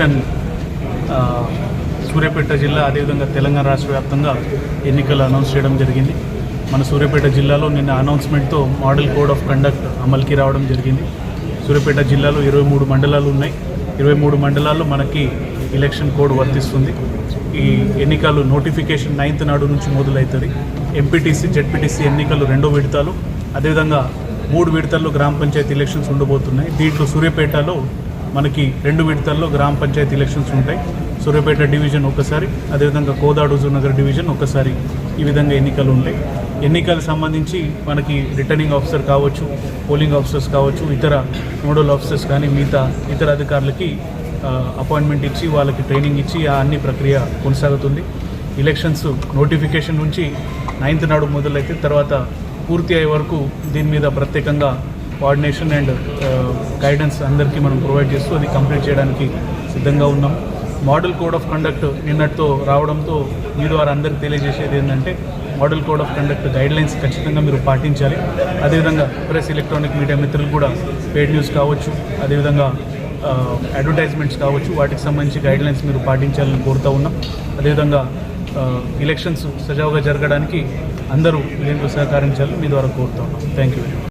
Uh, Suryapet జిల్లా అదేవిధంగా తెలంగాణ రాష్ట్ర వ్యాప్తంగా ఎన్నికలు అనౌన్స్ చేయడం జరిగింది. మన సూర్యాపేట జిల్లాలో నిన్న అనౌన్స్మెంట్తో మోడల్ కోడ్ ఆఫ్ కండక్ట్ అమలుకి రావడం జరిగింది. సూర్యాపేట జిల్లాలో ఇరవై మూడు మండలాలు ఉన్నాయి. ఇరవై మూడు మండలాల్లో మనకి ఎలక్షన్ కోడ్ వర్తిస్తుంది. ఈ ఎన్నికలు నోటిఫికేషన్ నైన్త్ నాడు నుంచి మొదలవుతుంది. ఎంపీటీసీ జెడ్పీటీసీ ఎన్నికలు రెండో విడతలు అదేవిధంగా మూడు విడతల్లో గ్రామ పంచాయతీ ఎలక్షన్స్ ఉండబోతున్నాయి. దీంట్లో సూర్యాపేటలో మనకి రెండు విడతల్లో గ్రామ పంచాయతీ ఎలక్షన్స్ ఉంటాయి. సూర్యాపేట డివిజన్ ఒకసారి అదేవిధంగా కోదాడు నగర్ డివిజన్ ఒకసారి ఈ విధంగా ఎన్నికలు ఉంటాయి. ఎన్నికలకు సంబంధించి మనకి రిటర్నింగ్ ఆఫీసర్ కావచ్చు పోలింగ్ ఆఫీసర్స్ కావచ్చు ఇతర నోడల్ ఆఫీసర్స్ కానీ మిగతా ఇతర అధికారులకి అపాయింట్మెంట్ ఇచ్చి వాళ్ళకి ట్రైనింగ్ ఇచ్చి ఆ అన్ని ప్రక్రియ కొనసాగుతుంది. ఎలక్షన్స్ నోటిఫికేషన్ నుంచి నైన్త్ నాడు మొదలైతే తర్వాత పూర్తి అయ్యే వరకు దీని మీద ప్రత్యేకంగా కోఆర్డినేషన్ అండ్ గైడెన్స్ అందరికీ మనం ప్రొవైడ్ చేస్తూ అది కంప్లీట్ చేయడానికి సిద్ధంగా ఉన్నాం. మోడల్ కోడ్ ఆఫ్ కండక్ట్ నిన్నటితో రావడంతో మీ ద్వారా అందరికీ తెలియజేసేది ఏంటంటే model code of conduct guidelines ఖచ్చితంగా మీరు పాటించాలి. అదేవిధంగా ప్రెస్ ఎలక్ట్రానిక్ మీడియా మిత్రులు కూడా పెయిడ్ న్యూస్ కావచ్చు అదేవిధంగా అడ్వర్టైజ్మెంట్స్ కావచ్చు వాటికి సంబంధించి గైడ్లైన్స్ మీరు పాటించాలని కోరుతూ ఉన్నాం. అదేవిధంగా ఎలక్షన్స్ సజావుగా జరగడానికి అందరూ దీంట్లో సహకరించాలని మీ ద్వారా కోరుతా ఉన్నాం. Thank you